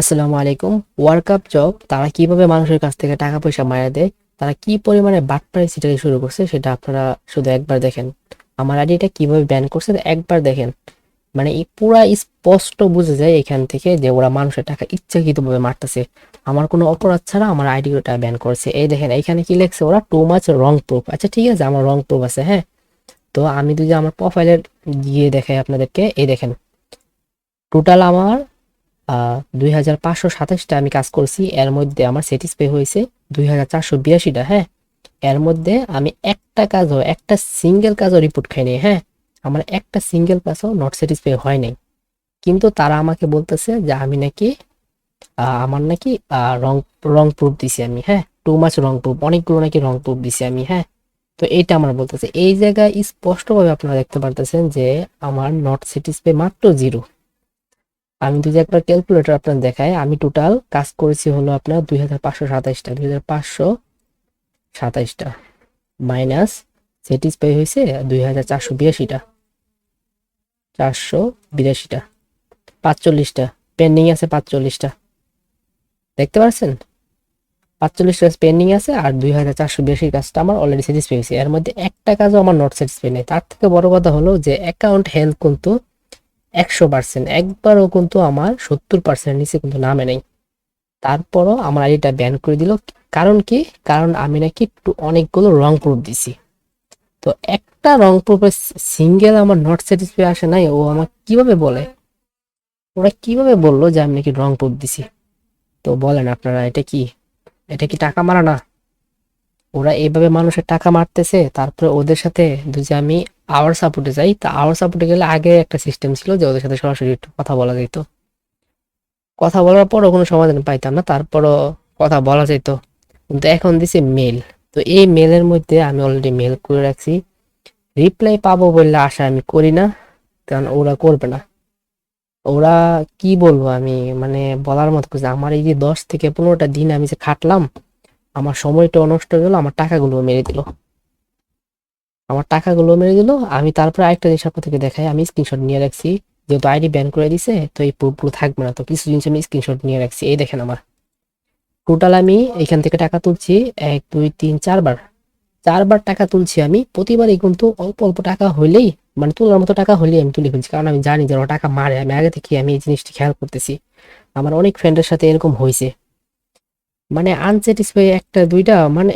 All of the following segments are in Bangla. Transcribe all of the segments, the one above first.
আসসালামু আলাইকুম। ওয়ার্কআপ জব তারা কীভাবে মানুষের কাছ থেকে টাকা পয়সা মারা দেয়, তারা কি পরিমাণে বাটপাড়ি সিটারি শুরু করছে, সেটা আপনারা শুধু একবার দেখেন। আমার আইডিটা কীভাবে ব্যান করছে একবার দেখেন। মানে এই পুরা স্পষ্ট বুঝে যায় এখান থেকে যে ওরা মানুষের টাকা ইচ্ছাকৃতভাবে মারতেছে। আমার কোনো অপরাধ ছাড়া আমার আইডিটা ব্যান করছে। এই দেখেন, এখানে কি লেখছে ওরা টু মাছ রং প্রুফ আচ্ছা ঠিক আছে, আমার রং প্রুফ আছে হ্যাঁ? তো আমি যদি আমার প্রোফাইলের গিয়ে দেখাই আপনাদেরকে, এই দেখেন। টোটাল আমার দুই হাজার পাঁচশো সাতাশটা আমি কাজ করছি। এর মধ্যে আমার স্যাটিসফাই হয়েছে দুই হাজার চারশো হ্যাঁ? এর মধ্যে আমি একটা কাজও, একটা সিঙ্গেল কাজও রিপোর্ট খাইনি হ্যাঁ? আমার একটা সিঙ্গেল কাজও নট স্যাটিসফাই হয় নাই। কিন্তু তারা আমাকে বলতেছে যে আমি নাকি আমার নাকি রং রং প্রুফ দিছি আমি হ্যাঁ? টু মাছ রং প্রুফ অনেকগুলো নাকি রং প্রুফ দিছি আমি হ্যাঁ? তো এইটা আমার বলতেছে। এই জায়গায় স্পষ্টভাবে আপনারা দেখতে পারতেছেন যে আমার নট স্যাটিসফাই মাত্র জিরো আমি যদি একবার ক্যালকুলেটর আপনার দেখাই, আমি টোটাল কাজ করেছি হলো আপনার দুই হাজার পাঁচশো সাতাইশটা, দুই হাজার পাঁচশো সাতাইশটা মাইনাস স্যাটিসফাই হয়েছে দুই হাজার চারশো বিরাশিটা চারশো বিরাশিটা, পাঁচচল্লিশটা পেন্ডিং আছে পাঁচচল্লিশটা। দেখতে পাচ্ছেন পাঁচচল্লিশটা পেন্ডিং আছে আর দুই হাজার চারশো বিরাশির কাজটা আমার অলরেডি স্যাটিসফাই হয়েছে। এর মধ্যে একটা কাজও আমার নট স্যাটিসফাই নেই। তার থেকে বড় কথা হলো যে অ্যাকাউন্ট হেলথ কিন্তু একশো পার্সেন্ট একবারও কিন্তু আমার সত্তর পার্সেন্ট নিচে কিন্তু নামে নেই। তারপরও আমার আইডিটা ব্যান করে দিল। কারণ কি? কারণ আমি নাকি একটু অনেকগুলো রং প্রুফ দিছি। তো একটা রং প্রুফের সিঙ্গেল আমার নট স্যাটিসফাই আসে নাই, ও আমার কীভাবে বলে? ওরা কীভাবে বলল যে আমি নাকি রং প্রুফ দিছি? তো বলেন আপনারা, এটা কি? এটা কি টাকা মারা না? ওরা এইভাবে মানুষের টাকা মারতেছে, তারপরে ওদের সাথে যদি আমি আওয়ার সাপোর্টে যাই, তা আওয়ার সাপোর্টে গেলে আগে একটা সিস্টেম ছিল যে ওদের সাথে সরাসরি একটু কথা বলা যেত কথা বলার পরও কোনো সমাধান পাইতাম না, তারপরও কথা বলা যেত কিন্তু এখন দিছে মেল তো এই মেলের মধ্যে আমি অলরেডি মেল করে রাখছি। রিপ্লাই পাবো বললে আশা আমি করি না, কারণ ওরা করবে না। ওরা কি বলব আমি মানে বলার মতো না। আমার এই যে দশ থেকে পনেরোটা দিন আমি যে খাটলাম, আমার সময়টা নষ্ট হয়ে গেলো, আমার টাকাগুলো মেরে দিল। আমার টাকাগুলো মেরে দিল। আমি তারপরে আরেকটা জিনিস আপনাদেরকে দেখাই। আমি স্ক্রিনশট নিয়ে রাখছি। যেহেতু আইডি ব্যান করে দিছে, তো এই প্রুফগুলো থাকবে না। তো কিছু জিনিস আমি স্ক্রিনশট নিয়ে রাখছি। এই দেখেন আমার। টোটাল আমি এখান থেকে টাকা তুলছি এক, দুই, তিন, চারবার। চারবার টাকা তুলছি আমি। প্রতিবারই কিন্তু অল্প অল্প টাকা হইলেই মানে তোলার মতো টাকা হলেই আমি তুলে ফেলছি। কারণ আমি জানি যে ওরা টাকা মারে। আমি আগে থেকে আমি এই জিনিসটি খেয়াল করতেছি। আমার অনেক ফ্রেন্ডের সাথে এরকম হয়েছে মানে আনস্যাটিসফাই একটা দুইটা মানে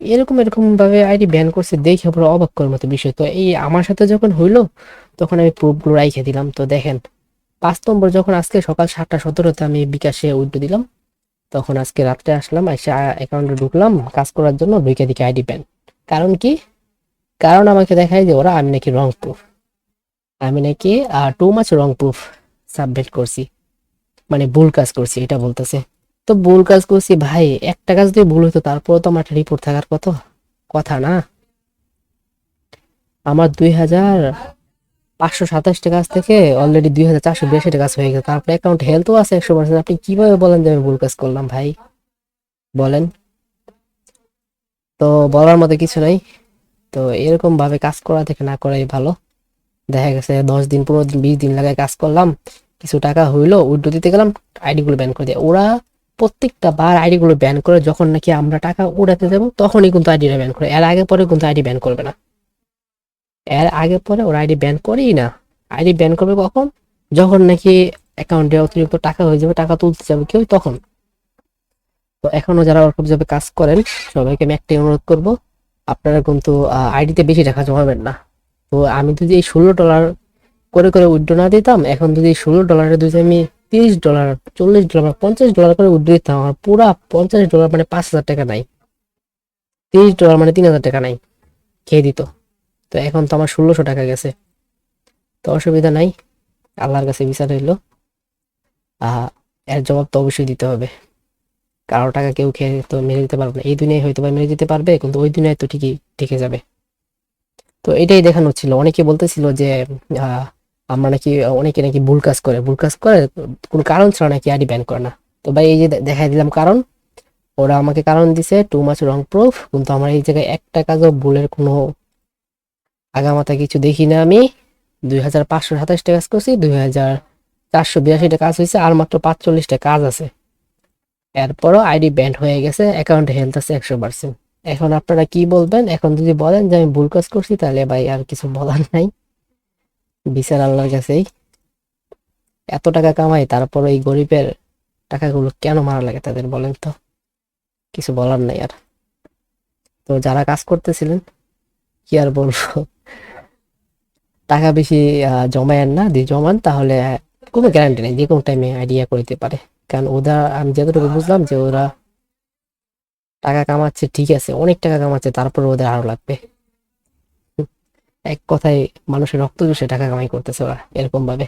এরকম এরকম ভাবে আইডি ব্যান করছে দেখে পুরো অবাক করার মতো বিষয়। তো এই আমার সাথে যখন হইল, তখন আমি প্রুফগুলো রাইখে দিলাম। তো দেখেন, পাঁচ নম্বর যখন আজকে সকাল সাতটা সতেরোতে আমি বিকাশে উল্টো দিলাম, তখন আজকে রাত্রে আসলাম, এসে অ্যাকাউন্টে ঢুকলাম, কাজ করার জন্য ঢুকে দিকে আইডি ব্যান কারণ কি? কারণ আমাকে দেখায় যে ওরা আমি নাকি রং প্রুফ আমি নাকি টু মাছ রং প্রুফ সাবমিট করছি। মানে ভুল কাজ করছি, এটা বলতেছে। তো ভুল কাজ করছি ভাই, একটা কাজ দিয়ে ভুল হতো তারপরে তো আমার একটা রিপোর্ট থাকার কথা কথা না? আমার দুই হাজার পাঁচশো সাতাশটা কাজ থেকে অলরেডি দুই হাজার চারশো বিরাশিটা কাজ হয়ে গেছে, তারপরে অ্যাকাউন্ট হেলথও আছে একশো পার্সেন্ট আপনি কীভাবে বলেন যে আমি ভুল কাজ করলাম ভাই? বলেন। তো বলার মতো কিছু নাই। তো এরকম ভাবে কাজ করা থেকে না করাই ভালো। দেখা গেছে দশ দিন, পনেরো দিন, বিশ দিন লাগায় কাজ করলাম, কিছু টাকা হইল, উইড্রো দিতে গেলাম, আইডি গুলো ব্যান করে দেয়। ওরা প্রত্যেকটা বার আইডি গুলো ব্যান করে যখন নাকি আমরা টাকা উড়াতে যাব, তখনই কিন্তু আইডিটা ব্যান করে। এর আগে পরে কিন্তু আইডি ব্যান করবে না। এর আগে পরে ওরা আইডি ব্যান করেই না। আইডি ব্যান করবে কখন? যখন নাকি অ্যাকাউন্টে অতিরিক্ত টাকা হয়ে যাবে, টাকা তুলতে যাবে কেউ, তখন। তো এখনও যারা ওরকম যাবে কাজ করেন, সবাইকে আমি একটাই অনুরোধ করব, আপনারা কিন্তু আইডিতে বেশি টাকা জমাবেন না। তো আমি যদি এই ষোলো ডলার করে করে উইড্রো না দিতাম, এখন যদি ষোলো ডলারে যদি আমি তিরিশ ডলার, চল্লিশ ডলার পঞ্চাশ ডলার করে দিতাম আমার পুরা পঞ্চাশ ডলার মানে পাঁচ হাজার টাকা নাই। তিরিশ ডলার মানে তিন হাজার টাকা নাই। খেয়ে দিত। তো এখন তো আমার ষোলোশো টাকা গেছে। তো অসুবিধা নাই। আল্লাহর কাছে বিচার হইল। এর জবাব তো অবশ্যই দিতে হবে। কারও টাকা কেউ খেয়ে তো মেরে দিতে পারবে না। এই দুনিয়ায় হয়তো বা মেরে দিতে পারবে, কিন্তু ওই দুনিয়ায় তো ঠিকই ঠেকে যাবে। তো এটাই দেখানো ছিল। অনেকে বলতেছিল যে আমরা নাকি, অনেকে নাকি ভুল কাজ করে, ভুল কাজ করে, কোনো কারণ ছাড়া নাকি আইডি ব্যান করে না। তো ভাই, এই যে দেখাই দিলাম কারণ। ওরা আমাকে কারণ দিছে টু মাছ রং প্রুফ কিন্তু আমার এই জায়গায় একটা কাজও ভুলের কোনো আগামাতা কিছু দেখি না আমি। দুই হাজার পাঁচশো সাতাশটা কাজ করছি, দুই হাজার চারশো বিরাশিটা কাজ হয়েছে, আর মাত্র পাঁচচল্লিশটা কাজ আছে। এরপরও আইডি ব্যান্ড হয়ে গেছে অ্যাকাউন্টে হেলথ আছে একশো পার্সেন্ট এখন আপনারা কি বলবেন? এখন যদি বলেন যে আমি ভুল কাজ করছি, তাহলে ভাই আর কিছু বলার নাই। বিচার আল্লাহর কাছেই। এত টাকা কামাই, তারপর এই গরিবের টাকাগুলো কেন মারা লাগে তাদের বলেন তো? কিছু বলার নাই আর। তো যারা কাজ করতেছিলেন, কি আর বলব? টাকা বেশি জমায়েন না দিয়ে জমান তাহলে কোনো গ্যারান্টি নেই যে কোনো টাইমে আইডিয়া করতে পারে। কারণ ওরা, আমি যতটুকু বুঝলাম যে ওরা টাকা কামাচ্ছে, ঠিক আছে, অনেক টাকা কামাচ্ছে তারপর ওদের আরও লাগবে। এক কথায় মানুষের রক্ত চুষে টাকা কামাই করতেছে ওরা এরকম ভাবে